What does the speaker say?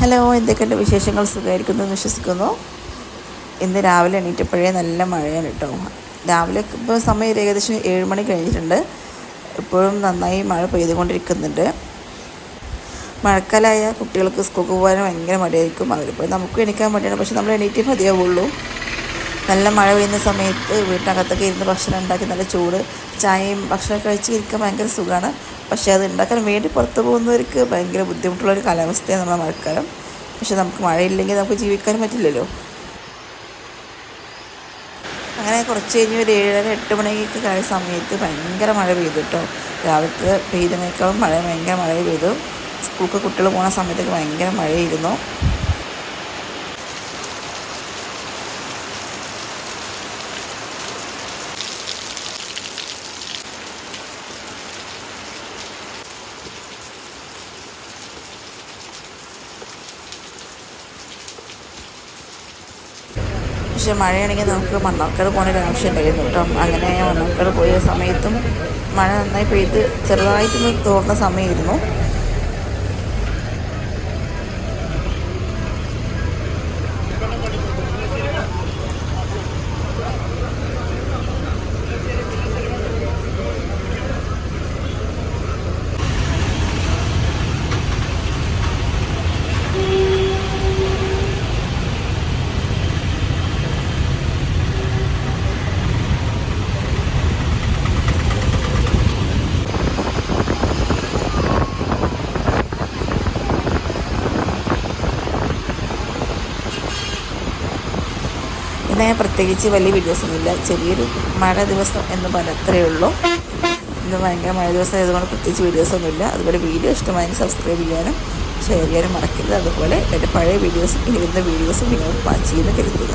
Hello എന്തൊക്കെയുണ്ട് വിശേഷങ്ങൾ? സുഖമായിരിക്കുന്നു എന്ന് വിശ്വസിക്കുന്നു. ഇന്ന് രാവിലെ എണീറ്റപ്പോഴേ നല്ല മഴയാണ് കേട്ടോ. രാവിലെ ഇപ്പോൾ സമയം ഏകദേശം ഏഴ് മണി കഴിഞ്ഞിട്ടുണ്ട്. ഇപ്പോഴും നന്നായി മഴ പെയ്തുകൊണ്ടിരിക്കുന്നുണ്ട്. മഴക്കാലമായ കുട്ടികൾക്ക് സ്കൂൾക്ക് പോകാൻ ഭയങ്കര മടിയായിരിക്കും. അവരിപ്പോൾ നമുക്ക് എണീക്കാൻ മടിയാണ്. പക്ഷെ നമ്മൾ എണീറ്റേ മതിയാവുള്ളൂ. നല്ല മഴ പെയ്യുന്ന സമയത്ത് വീട്ടിനകത്തൊക്കെ ഇരുന്ന് ഭക്ഷണം ഉണ്ടാക്കി നല്ല ചൂട് ചായയും ഭക്ഷണമൊക്കെ കഴിച്ച് ഇരിക്കാൻ ഭയങ്കര സുഖമാണ്. പക്ഷേ അത് ഉണ്ടാക്കാൻ വേണ്ടി പുറത്ത് പോകുന്നവർക്ക് ഭയങ്കര ബുദ്ധിമുട്ടുള്ളൊരു കാലാവസ്ഥയാണ് നമ്മുടെ മഴക്കാലം. പക്ഷെ നമുക്ക് മഴയില്ലെങ്കിൽ നമുക്ക് ജീവിക്കാൻ പറ്റില്ലല്ലോ. അങ്ങനെ കുറച്ച് കഴിഞ്ഞ് ഒരു ഏഴര എട്ട് മണിക്ക് കഴിഞ്ഞ സമയത്ത് ഭയങ്കര മഴ പെയ്തു കേട്ടോ. രാവിലത്തെ പെയ്തതിനേക്കാളും മഴ ഭയങ്കര മഴ പെയ്തു. സ്കൂൾക്ക് കുട്ടികൾ പോകുന്ന സമയത്തൊക്കെ ഭയങ്കര മഴയായിരുന്നു. പക്ഷെ മഴയാണെങ്കിൽ നമുക്ക് മണ്ണാർക്കാട് പോകേണ്ട ഒരു ആവശ്യം ഉണ്ടായിരുന്നു കേട്ടോ. അങ്ങനെ മണ്ണാർക്കാട് പോയ സമയത്തും മഴ നന്നായി പെയ്ത് ചെറുതായിട്ടൊന്ന് തോർന്ന സമയമായിരുന്നു. ഞാൻ പ്രത്യേകിച്ച് വലിയ വീഡിയോസ് വീഡിയോസൊന്നുമില്ല ചെറിയൊരു മഴ ദിവസം എന്ന് പറഞ്ഞത്രേ ഉള്ളൂ. ഇന്ന് ഭയങ്കര മഴ ദിവസം ആയതുകൊണ്ട് പ്രത്യേകിച്ച് വീഡിയോസൊന്നുമില്ല അതുപോലെ വീഡിയോ ഇഷ്ടമായി സബ്സ്ക്രൈബ് ചെയ്യാനും ഷെയർ ചെയ്യാനും മറക്കരുത്. അതുപോലെ എന്റെ പഴയ വീഡിയോസും ഇനി വരുന്ന വീഡിയോസും നിങ്ങൾ വാച്ച് ചെയ്യുന്ന കരുതുക